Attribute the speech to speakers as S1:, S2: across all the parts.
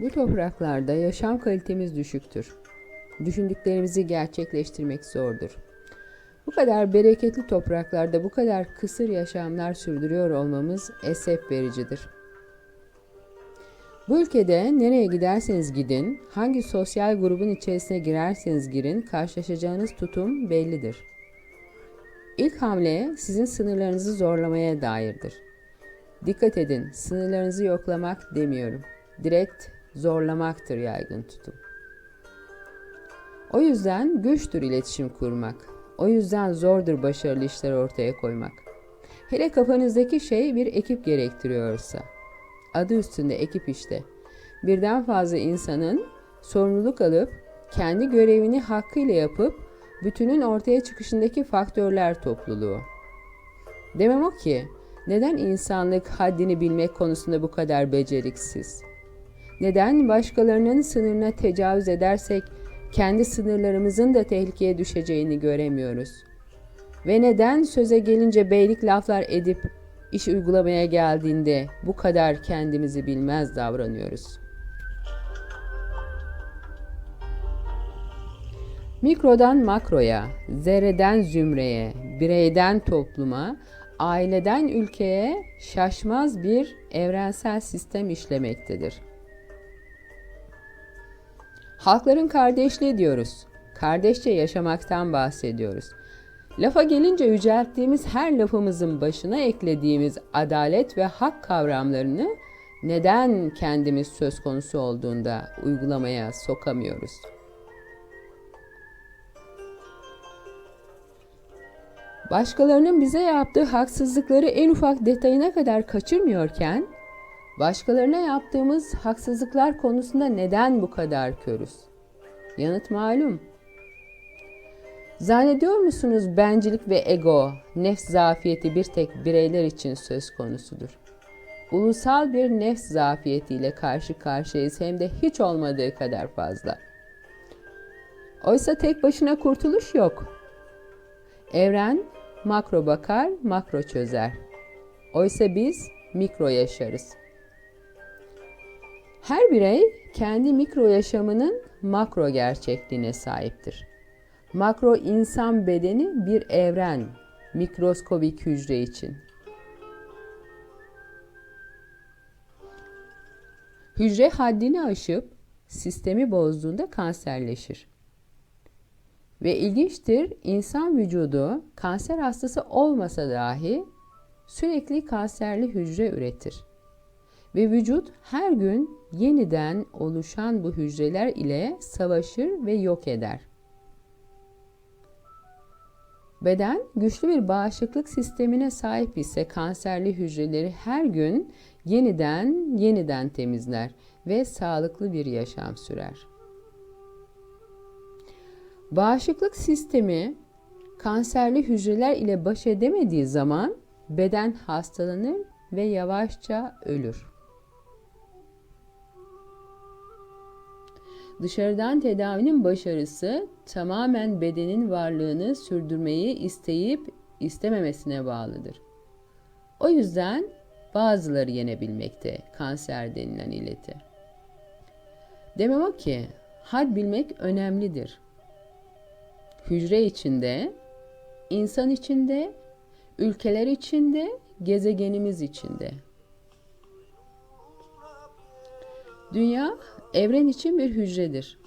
S1: Bu topraklarda yaşam kalitemiz düşüktür. Düşündüklerimizi gerçekleştirmek zordur. Bu kadar bereketli topraklarda bu kadar kısır yaşamlar sürdürüyor olmamız esef vericidir. Bu ülkede nereye giderseniz gidin, hangi sosyal grubun içerisine girerseniz girin, karşılaşacağınız tutum bellidir. İlk hamle sizin sınırlarınızı zorlamaya dairdir. Dikkat edin, sınırlarınızı yoklamak demiyorum. Direkt zorlamaktır yaygın tutum. O yüzden güçtür iletişim kurmak. O yüzden zordur başarılı işler ortaya koymak. Hele kafanızdaki şey bir ekip gerektiriyorsa. Adı üstünde ekip işte. Birden fazla insanın sorumluluk alıp kendi görevini hakkıyla yapıp bütünün ortaya çıkışındaki faktörler topluluğu. Demem o ki, neden insanlık haddini bilmek konusunda bu kadar beceriksiz? Neden başkalarının sınırına tecavüz edersek kendi sınırlarımızın da tehlikeye düşeceğini göremiyoruz? Ve neden söze gelince beylik laflar edip iş uygulamaya geldiğinde bu kadar kendimizi bilmez davranıyoruz? Mikrodan makroya, zerreden zümreye, bireyden topluma, aileden ülkeye şaşmaz bir evrensel sistem işlemektedir. Halkların kardeşliği diyoruz. Kardeşçe yaşamaktan bahsediyoruz. Lafa gelince yücelttiğimiz her lafımızın başına eklediğimiz adalet ve hak kavramlarını neden kendimiz söz konusu olduğunda uygulamaya sokamıyoruz? Başkalarının bize yaptığı haksızlıkları en ufak detayına kadar kaçırmıyorken, başkalarına yaptığımız haksızlıklar konusunda neden bu kadar körüz? Yanıt malum. Zannediyor musunuz bencillik ve ego, nefs zafiyeti bir tek bireyler için söz konusudur? Ulusal bir nefs zafiyetiyle karşı karşıyayız hem de hiç olmadığı kadar fazla. Oysa tek başına kurtuluş yok. Evren makro bakar, makro çözer. Oysa biz mikro yaşarız. Her birey kendi mikro yaşamının makro gerçekliğine sahiptir. Makro insan bedeni bir evren, mikroskobik hücre için. Hücre haddini aşıp sistemi bozduğunda kanserleşir. Ve ilginçtir insan vücudu kanser hastası olmasa dahi sürekli kanserli hücre üretir. Ve vücut her gün yeniden oluşan bu hücreler ile savaşır ve yok eder. Beden güçlü bir bağışıklık sistemine sahip ise kanserli hücreleri her gün yeniden yeniden temizler ve sağlıklı bir yaşam sürer. Bağışıklık sistemi kanserli hücreler ile baş edemediği zaman beden hastalanır ve yavaşça ölür. Dışarıdan tedavinin başarısı tamamen bedenin varlığını sürdürmeyi isteyip istememesine bağlıdır. O yüzden bazıları yenebilmekte kanser denilen illeti. Demem o ki had bilmek önemlidir. Hücre içinde, insan içinde, ülkeler içinde, gezegenimiz içinde. Dünya evren için bir hücredir.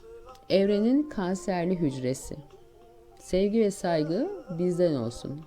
S1: Evrenin kanserli hücresi. Sevgi ve saygı bizden olsun.